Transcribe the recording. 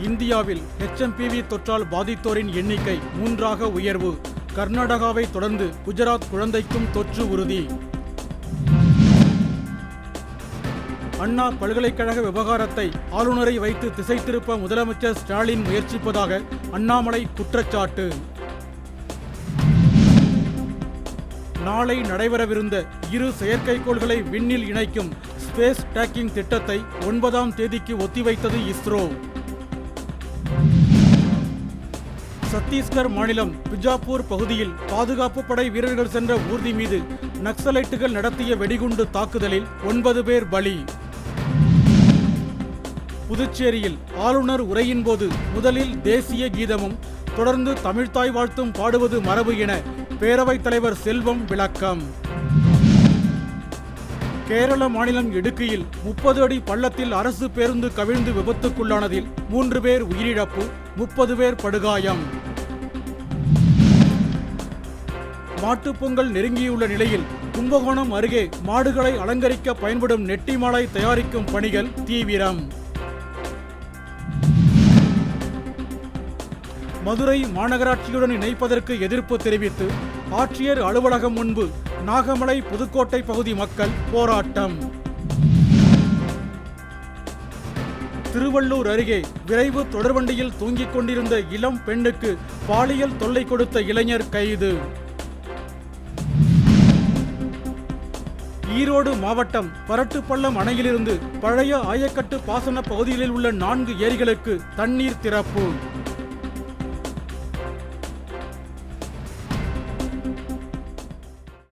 இந்தியாவில் ஹெச்எம்பிவி தொற்றால் பாதித்தோரின் எண்ணிக்கை மூன்றாக உயர்வு. கர்நாடகாவை தொடர்ந்து குஜராத் குழந்தைக்கும் தொற்று உறுதி. அண்ணா பல்கலைக்கழக விவகாரத்தை ஆளுநரை வைத்து திசை திருப்ப முதலமைச்சர் ஸ்டாலின் முயற்சிப்பதாக அண்ணாமலை குற்றச்சாட்டு. நாளை நடைபெறவிருந்த இரு செயற்கைக்கோள்களை விண்ணில் இணைக்கும் ஸ்பேஸ் டேக்கிங் திட்டத்தை ஒன்பதாம் தேதிக்கு ஒத்திவைத்தது இஸ்ரோ. சத்தீஸ்கர் மாநிலம் பிஜாப்பூர் பகுதியில் பாதுகாப்பு படை வீரர்கள் சென்ற ஊர்தி மீது நக்சலைட்டுகள் நடத்திய வெடிகுண்டு தாக்குதலில் ஒன்பது பேர் பலி. புதுச்சேரியில் ஆளுநர் உரையின் போது முதலில் தேசிய கீதமும் தொடர்ந்து தமிழ்தாய் வாழ்த்தும் பாடுவது மரபு என பேரவைத் தலைவர் செல்வம் விளக்கம். கேரள மாநிலம் இடுக்கியில் முப்பது அடி பள்ளத்தில் அரசு பேருந்து கவிழ்ந்து விபத்துக்குள்ளானதில் மூன்று பேர் உயிரிழப்பு முப்பது பேர் படுகாயம். மாட்டுப்பொங்கல் நெருங்கியுள்ள நிலையில் கும்பகோணம் அருகே மாடுகளை அலங்கரிக்க பயன்படும் நெட்டி மாலை தயாரிக்கும் பணிகள் தீவிரம். மதுரை மாநகராட்சியுடன் இணைப்பதற்கு எதிர்ப்பு தெரிவித்து ஆட்சியர் அலுவலகம் முன்பு நாகமலை புதுக்கோட்டை பகுதி மக்கள் போராட்டம். திருவள்ளூர் அருகே விரைவு தொடர்வண்டியில் தூங்கிக் கொண்டிருந்த இளம் பெண்ணுக்கு பாலியல் தொல்லை கொடுத்த இளைஞர் கைது. ஈரோடு மாவட்டம் பரட்டுப்பள்ளம் அணையிலிருந்து பழைய ஆயக்கட்டு பாசன பகுதிகளில் உள்ள நான்கு ஏரிகளுக்கு தண்ணீர் திறப்பு.